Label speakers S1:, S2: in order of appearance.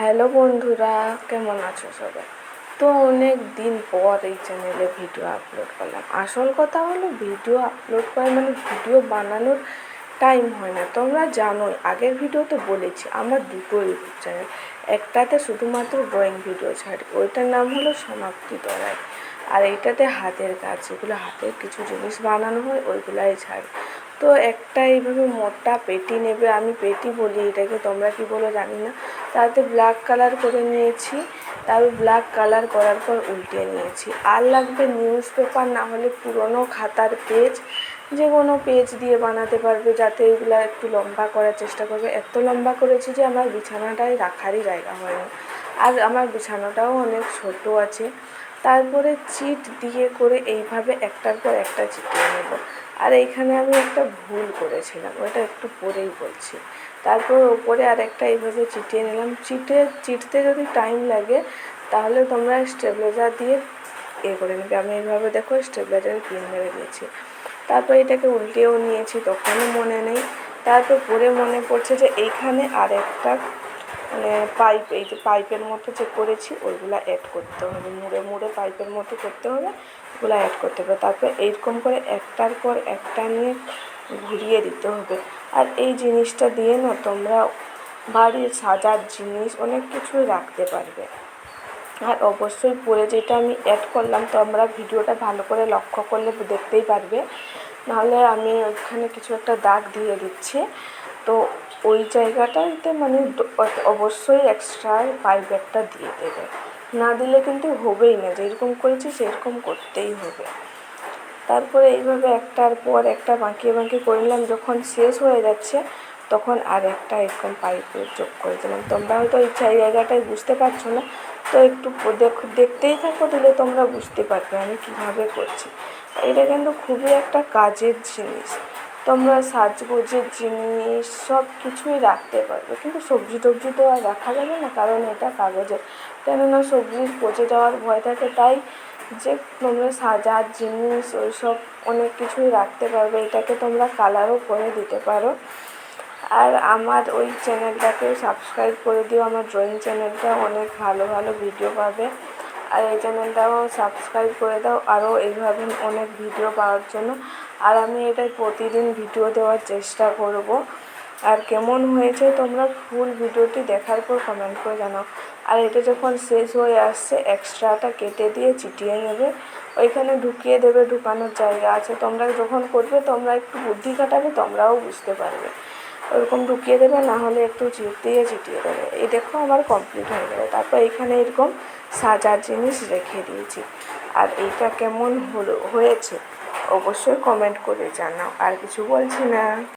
S1: Hello বন্ধুরা, কেমন আছো সবাই? তো অনেক দিন পর এই চ্যানেলে ভিডিও আপলোড করলাম। আসল কথা হলো ভিডিও আপলোড করা মানে ভিডিও বানানোর টাইম হয় না। তোমরা জানোই, আগের ভিডিওতে বলেছি, আমরা দুটো ইউটিউব চ্যানেল একটাতে শুধুমাত্র ড্রয়িং ভিডিও ছাড়ি, ওইটার নাম হলো সমাপ্তি তরাই আর এইটাতে হাতের কাজ, যেগুলো হাতের কিছু জিনিস বানানো হয়, ওইগুলাই ছাড়ি। তো একটা এইভাবে মোটা পেটি নেবে, আমি পেটি বলি এটাকে, তোমরা কি বলো জানি না। তাতে ব্ল্যাক কালার করে নিয়েছি তারপর ব্ল্যাক কালার করার পর উল্টে নিয়েছি। আর লাগবে নিউজ পেপার না হলে পুরনো খাতার পেজ যে কোনো পেজ দিয়ে বানাতে পারবে, যাতে এগুলো একটু লম্বা করার চেষ্টা করবে। এত লম্বা করেছি যে আমার বিছানাটায় রাখারই জায়গা হয়নি। আর আমার বিছানাটাও অনেক ছোট আছে। তারপরে চিট দিয়ে করে এইভাবে একটার পর একটা চিটিয়ে নেব। আর এইখানে আমি একটা ভুল করেছিলাম, ওটা একটু পরেই বলছি। তারপর ওপরে আর একটা এইভাবে চিটিয়ে নিলাম। চিটে, চিটতে যদি টাইম লাগে, তাহলে তোমরা স্টেবিলাইজার দিয়ে এ করে নেবে। আমি এইভাবে দেখো স্টেবিলাইজারের পিন মেরে দিয়েছি। তারপর এটাকে উল্টেও নিয়েছি, তখনও মনে নেই। তারপর পরে মনে পড়ছে যে এইখানে আর একটা মানে পাইপ এই যে পাইপের মতো যে করেছি, ওইগুলো অ্যাড করতে হবে। মুড়ে মুড়ে পাইপের মতো করতে হবে ওগুলো অ্যাড করতে হবে। তারপর এইরকম করে একটার পর একটা নিয়ে ঘুরিয়ে দিতে হবে। আর এই জিনিসটা দিয়ে না তোমরা বাড়ির সাজার জিনিস অনেক কিছুই রাখতে পারবে। আর অবশ্যই পরে যেটা আমি অ্যাড করলাম, তোমরা ভিডিওটা ভালো করে লক্ষ্য করলে দেখতেই পারবে। নাহলে আমি ওইখানে কিছু একটা দাগ দিয়ে দিচ্ছি। তো ওই জায়গাটাতে মানে অবশ্যই এক্সট্রা পাইপ দিয়ে দেবে। না দিলে কিন্তু হবেই না, যেরকম করেছি সেরকম করতেই হবে। তারপরে এইভাবে একটার পর একটা বাঁকিয়ে বাঁকিয়ে করে নিলাম, যখন শেষ হয়ে যাচ্ছে তখন আর একটা এরকম পাইপের যোগ করে দিলাম। তোমরা হয়তো এই জায়গাটায় বুঝতে পারছ না, তো একটু দেখো দেখতেই থাকো, দিলে তোমরা বুঝতে পারবে আমি কীভাবে করছি। এটা কিন্তু খুবই একটা কাজের জিনিস। তোমরা সাজগোজের জিনিস সব কিছুই রাখতে পারবে। কিন্তু সবজি টবজি তো আর রাখা যাবে না, কারণ এটা কাগজের। কেননা সবজির পচে যাওয়ার ভয় থাকে, তাই যে তোমরা সাজার জিনিস ওই সব অনেক কিছুই রাখতে পারবে, এটাকে তোমরা কালারও করে দিতে পারো। আর আমার ওই চ্যানেলটাকে সাবস্ক্রাইব করে দিও, আমার ড্রয়িং চ্যানেলটা অনেক ভালো ভালো ভিডিও পাবে। আর এই চ্যানেলটাও সাবস্ক্রাইব করে দাও। আরও এইভাবে অনেক ভিডিও পাওয়ার জন্য। আর আমি এটাই প্রতিদিন ভিডিও দেওয়ার চেষ্টা করব। আর কেমন হয়েছে তোমরা ফুল ভিডিওটি দেখার পর কমেন্ট করে জানাও। আর এটা যখন শেষ হয়ে আসছে এক্সট্রাটা কেটে দিয়ে চিটিয়ে নেবে। ওইখানে ঢুকিয়ে দেবে, ঢুকানোর জায়গা আছে। তোমরা যখন করবে, তোমরা একটু বুদ্ধি কাটাবে তোমরাও বুঝতে পারবে। ওরকম ঢুকিয়ে দেবে, না হলে একটু দিয়ে চিটিয়ে দেবে। এই দেখো আমার কমপ্লিট হয়ে যাবে তারপর এখানে এরকম সাজার জিনিস রেখে দিয়েছি। আর এইটা কেমন হলো, হয়েছে, অবশ্যই কমেন্ট করে জানাও। আর কিছু বলছি না।